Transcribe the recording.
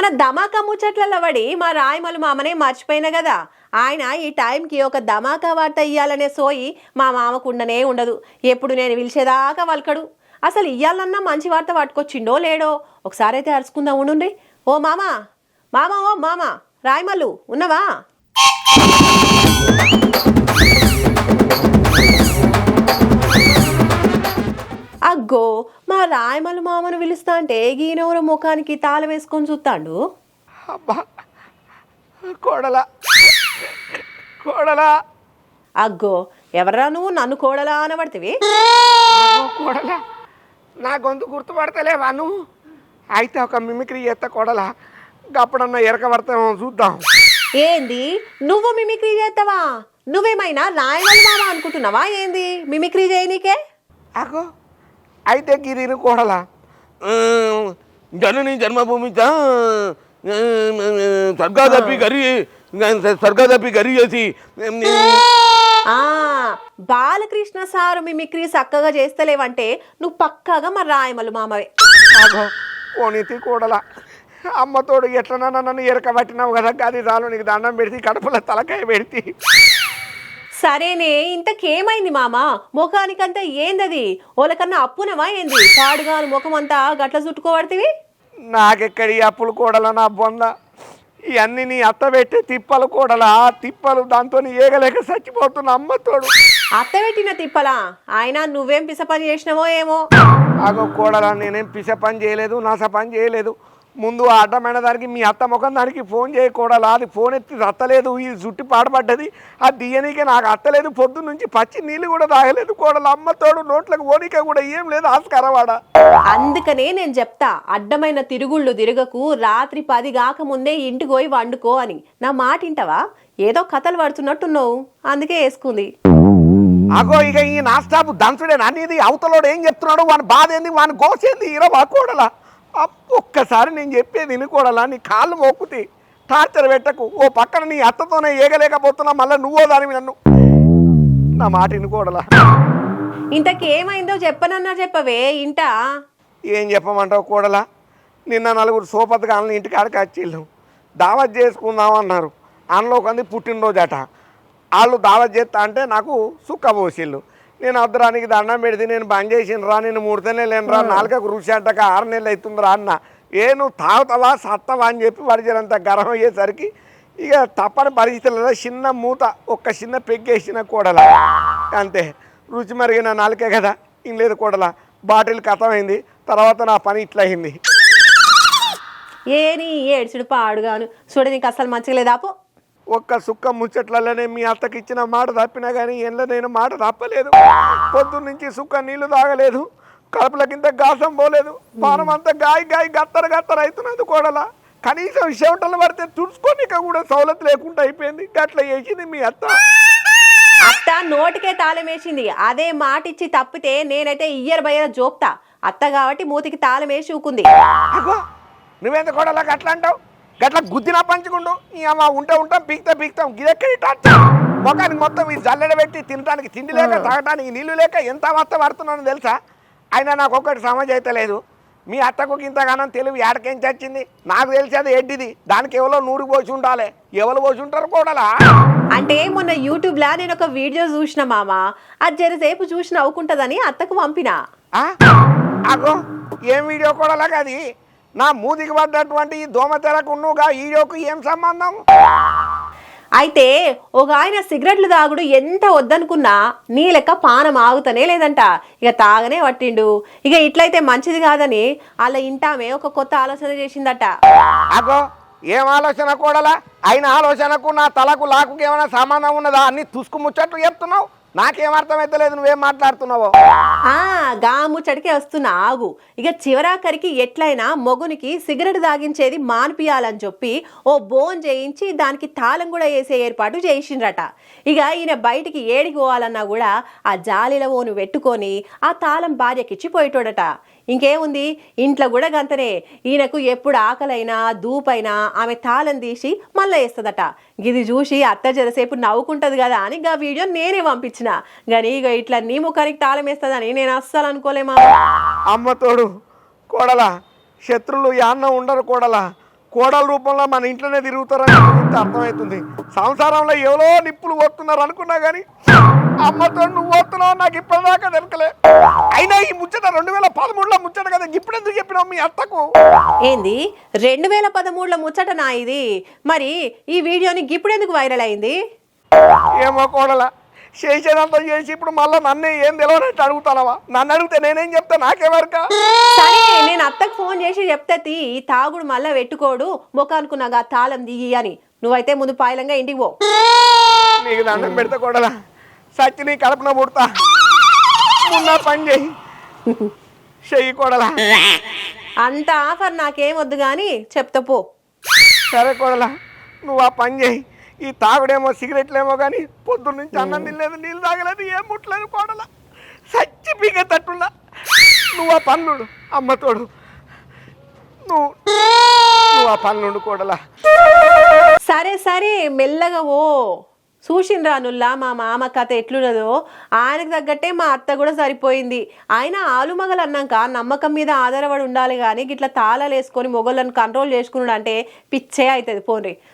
మన ధమాకా ముచ్చట్లలో పడి మా రాయమలు మామనే మర్చిపోయిన కదా. ఆయన ఈ టైంకి ఒక ధమాకా వార్త ఇయ్యాలనే సోయి మా మామకు ఉండనే ఉండదు. ఎప్పుడు నేను పిలిచేదాకా వలకడు. అసలు ఇయ్యాలన్నా మంచి వార్త పట్టుకొచ్చిండో లేడో? ఒకసారి అయితే అరుచుకుందాం ఉండుండ్రి. ఓ మామ! మామ ఓ మామ! రాయమల్లు ఉన్నవా? మా రాయమల్లు మామను పిలుస్తా అంటే గీనెవరో ముఖానికి తాళం వేసుకొని చూస్తాడు? అబ్బా కోడల కోడల. అగ్గో ఎవరా నువ్వు? నన్ను కోడలా అనబడితివి? కోడల నా గొంతు గుర్తుపడతలేవా నువ్వు? అయితే ఒక మిమిక్రీ చేస్తా కోడల అప్పుడన్నా ఎరక పడతామో చూద్దాం. ఏంది? నువ్వు మిమిక్రీ చేస్తావా నువ్వేమైనా రాయమల్లి మామ అనుకుంటున్నావా? ఏంది? మిమిక్రీ చేయనీకే అగో అయితే గిరిని కోడల? జనని జన్మభూమిత స్వర్గాదపి గరి స్వర్గాదపి గరి చేసి ఆ బాలకృష్ణ సారు మిమిక్రీ చక్కగా చేస్తలేవంటే నువ్వు పక్కాగా మరి రాయమల్లు మామవే. అగో పోనీతి కోడల. అమ్మతోడు ఎట్లనన్నా నన్ను ఎరక పట్టినావు కదా అది చాలు నీకు దండం పెడితే కడుపులో తలకాయ పెడితే. సరేనే ఇంతకేమైంది మామ? ముఖానికంతా ఏందది? ఓలకన్నా అప్పునవా ఏంది? పాడుగాను ముఖం అంతా గట్ల చుట్టుకోబడితివి? నాకెక్కడి అప్పులు కూడల నా బొంద? ఇవన్నీ నీ అత్త పెట్టే తిప్పలు కూడల? ఆ తిప్పలు దాంతో ఏగలేక చచ్చిపోతున్న అమ్మతోడు అత్త పెట్టిన తిప్పలా? ఆయన నువ్వేం పిస పని చేసినావో ఏమో? ఆగో కూడల నేనేం పిస పని చేయలేదు నాస పని చేయలేదు. ముందు ఆ అడ్డమైన దానికి మీ అత్త ముఖం దానికి ఫోన్ చేయకూడదు అది ఫోన్ ఎత్తి అత్తలేదు ఇది జుట్టి పాడబడ్డది. అది దియనీకే నాకు అత్తలేదు పొద్దు నుంచి పచ్చి నీళ్ళు కూడా తాగలేదు. కూడల అమ్మతోడు నోట్లకు ఓనిక కూడా ఏం లేదు ఆస్కారవాడ. అందుకనే నేను చెప్తా అడ్డమైన తిరుగుళ్ళు తిరగకు రాత్రి పది కాక ముందే ఇంటికి పోయి వండుకో అని. నా మాట ఇంటవా ఏదో కథలు పడుతున్నట్టున్నావు. అందుకే వేసుకుంది. అగో ఇక ఈ నాస్టాప్ దంచుడే అనేది అవతలోడు ఏం చెప్తున్నాడు? వాని బాధ ఏంది వాని గోసేంది? ఇరవా కూడలా? అప్పు ఒక్కసారి నేను చెప్పేది వినుకోడలా? నీ కాళ్ళు మోక్కుతి టార్చర్ పెట్టకు. ఓ పక్కన నీ అత్తతోనే ఏగలేకపోతున్నా మళ్ళీ నువ్వో దానివి నన్ను. నా మాట వినుకోడలా? ఇంతకేమైందో చెప్పనన్నా చెప్పవే ఇంటా? ఏం చెప్పమంటావు కూడలా? నిన్న నలుగురు సోపతి కాలని ఇంటికి ఆడకి వచ్చిళ్ళు. దావత్ చేసుకుందాం అన్నారు. అందులో కొంది పుట్టినరోజట వాళ్ళు దావత్ చేస్తా అంటే నాకు సుక్క పోసిళ్ళు. నేను అర్ధరానికి దండం పెడితే నేను బంద్ చేసినరా నేను మూడుతనే లేనురా నాలుగకు రుచి అంటక ఆరు నెలలు అవుతుందిరా అన్న. ఏ నువ్వు తాగుతావా సత్తవా అని చెప్పి పరిచయంత గర్వం అయ్యేసరికి ఇక తప్పని పరిస్థితులలో చిన్న మూత ఒక్క చిన్న పెగ్గేసిన కూడల. అంతే. రుచి మరిగిన నాలుకే కదా ఏం లేదు కూడల. బాటిల్ కథమైంది తర్వాత నా పని ఇట్లా అయింది ఏని ఏడ్చుడు పాడుగాను. చూడ నీకు అసలు మంచిగా లేదాపో ఒక్క సుక్క ముచ్చట్లలోనే మీ అత్తకి ఇచ్చిన మాట తప్పినా కానీ ఎండ్ల నేను మాట తప్పలేదు. పొద్దున్న నుంచి సుక్క నీళ్ళు తాగలేదు. కడుపుల కింద గాసం పోలేదు. పానం అంతా గాయ గాయ గత్తర గత్తర అవుతున్నది కోడల. కనీసం చెమటలు పడితే తుడుచుకోనిక కూడా సౌలత్ లేకుండా అయిపోయింది. గట్ల చేసింది మీ అత్త. అత్త నోటికే తాళం వేసింది. అదే మాట ఇచ్చి తప్పితే నేనైతే ఇయ్యర్ బయ్యర జోక్తా. అత్త కాబట్టి మూతికి తాళం వేసి ఊకుంది. నువ్వెంత కోడలా గట్ల అంటావు? గట్ల గుద్దినా పంచుకుండు. అమ్మ ఉంటే ఉంటాం పీక్తా పీక్తాం గిదెక్కడి టార్చర్? ముఖానికి మొత్తం ఈ జల్లెడ పెట్టి తినడానికి తిండి లేక తాగడానికి నీళ్ళు లేక ఎంత అవస్థ పడుతున్నానో తెలుసా? అయినా నాకు ఒక్కటి సమజ్ అయితే లేదు. మీ అత్తకు ఇంతగానం తెలివి ఏడకేం చచ్చింది? నాకు తెలిసేది ఏంటిది? దానికి ఎవరో నూరు పోసి ఉండాలి. ఎవరు పోసి ఉంటారు కూడలా? అంటే మొన్న యూట్యూబ్ లా నేను ఒక వీడియో చూసిన మామ. అది జరసేపు చూసి నవ్వుకుంటదని అత్తకు పంపిన. ఏం వీడియో కూడా అది? నా మూదికి పడ్డటువంటి ఈ ఉన్నగా వీడియోకు ఏం సంబంధం? అయితే ఒక ఆయన సిగరెట్లు తాగుడు ఎంత వద్దనుకున్నా నీ లెక్క పానం ఆగుతనే లేదంట. ఇక తాగనే పట్టిండు. ఇక ఇట్లయితే మంచిది కాదని అలా ఇంటామే ఒక కొత్త ఆలోచన చేసిందట. అగో ఏం ఆలోచన కూడలా? అయిన ఆలోచనకు నా తలకు లాకుకి ఏమైనా సంబంధం ఉన్నదా? అన్ని తుసుకు ముచ్చట్లు చెప్తున్నావు. నాకేం అర్థమైతలేదు నువ్వేం మాట్లాడుతున్నావో. ఆ గా ముచ్చటికే ఆగు. ఇక చివరాఖరికి ఎట్లయినా మొగునికి సిగరెట్ తాగించేది మాన్పియాలని చెప్పి ఓ బోన్ చేయించి దానికి తాళం కూడా వేసే ఏర్పాటు చేసిండ్రట ఇక ఈయన బయటికి ఏడికి పోవాలన్నా కూడా ఆ జాలిలో ఓను పెట్టుకొని ఆ తాళం భార్యకిచ్చి పోయేటోడట. ఇంకేముంది? ఇంట్లో కూడా గంతనే. ఈయనకు ఎప్పుడు ఆకలైనా దూపైనా ఆమె తాళం తీసి మళ్ళీ వేస్తుందట. ఇది చూసి అత్త జరసేపు నవ్వుకుంటుంది కదా అని గా వీడియో నేనే పంపించిన. కానీ ఇక ఇట్లా నీ ముఖానికి తాళం వేస్తుందని నేను అస్సలు అనుకోలేమా అమ్మ తోడు కోడలా శత్రులు యాన్న ఉండరు కోడలా. కోడల రూపంలో మన ఇంట్లోనే తిరుగుతారని అర్థమవుతుంది. సంసారంలో ఎవరో నిప్పులు పోతున్నారు అనుకున్నా కానీ అమ్మతో నువ్వు పోతున్నావు నాకు ఇప్పటిదాకా దొరకలే అయినా ఈ ముచ్చట రెండు వేల పదమూడులో ముచ్చట కదా ఇప్పుడు ఎందుకు చెప్పినావు మీ అత్తకు? ఏంది? రెండు వేల పదమూడులో ముచ్చట నా ఇది? మరి ఈ వీడియోని ఇప్పుడెందుకు వైరల్ అయింది? ఏమో కోడల చేసేదంతా చేసి ఇప్పుడు మళ్ళీ నన్నే ఏం తెలియనట్టు అడుగుతానవా? నన్ను అడిగితే నేనేం చెప్తా? నాకెవరకా? సరే నేను అత్తకు ఫోన్ చేసి చెప్తే తీ, ఈ తాగుడు మళ్ళా పెట్టుకోడు ముఖానికి నాగా తాళం దిగి అని. నువ్వైతే ముందు పాయలంగా ఇంటికి పో. నీకు దండం పెడతా కోడల. సచ్చి నీ కడుపున పుడతా ఉన్న పని చేయి. చెయ్యి కోడల. అంత ఆఫర్ నాకేం వద్దు కానీ చెప్తా పో. సరే కోడల. నువ్వు ఆ పని చేయి. ఈ తాగుడేమో సిగరెట్లేమో కానీ పొద్దున్న నుంచి అన్నం తినలేదు నీళ్ళు తాగలేదు ఏం ముట్టలేదు కోడల. సచ్చి పీకే తట్టున్నా నువ్వు ఆ పన్నుడు అమ్మతోడు నువ్వు నువ్వు ఆ పన్నుడు కోడల. సరే సరే మెల్లగా ఓ. చూసిండ్రా రానుల్లా మా మామ కథ ఎట్లున్నదో? ఆయనకు తగ్గట్టే మా అత్త కూడా సరిపోయింది. ఆయన ఆలుమగలు అన్నాక నమ్మకం మీద ఆధారపడి ఉండాలి కానీ ఇట్లా తాళాలు వేసుకొని మొగళ్ళని కంట్రోల్ చేసుకున్నాడు అంటే పిచ్చే అవుతుంది పోన్రి.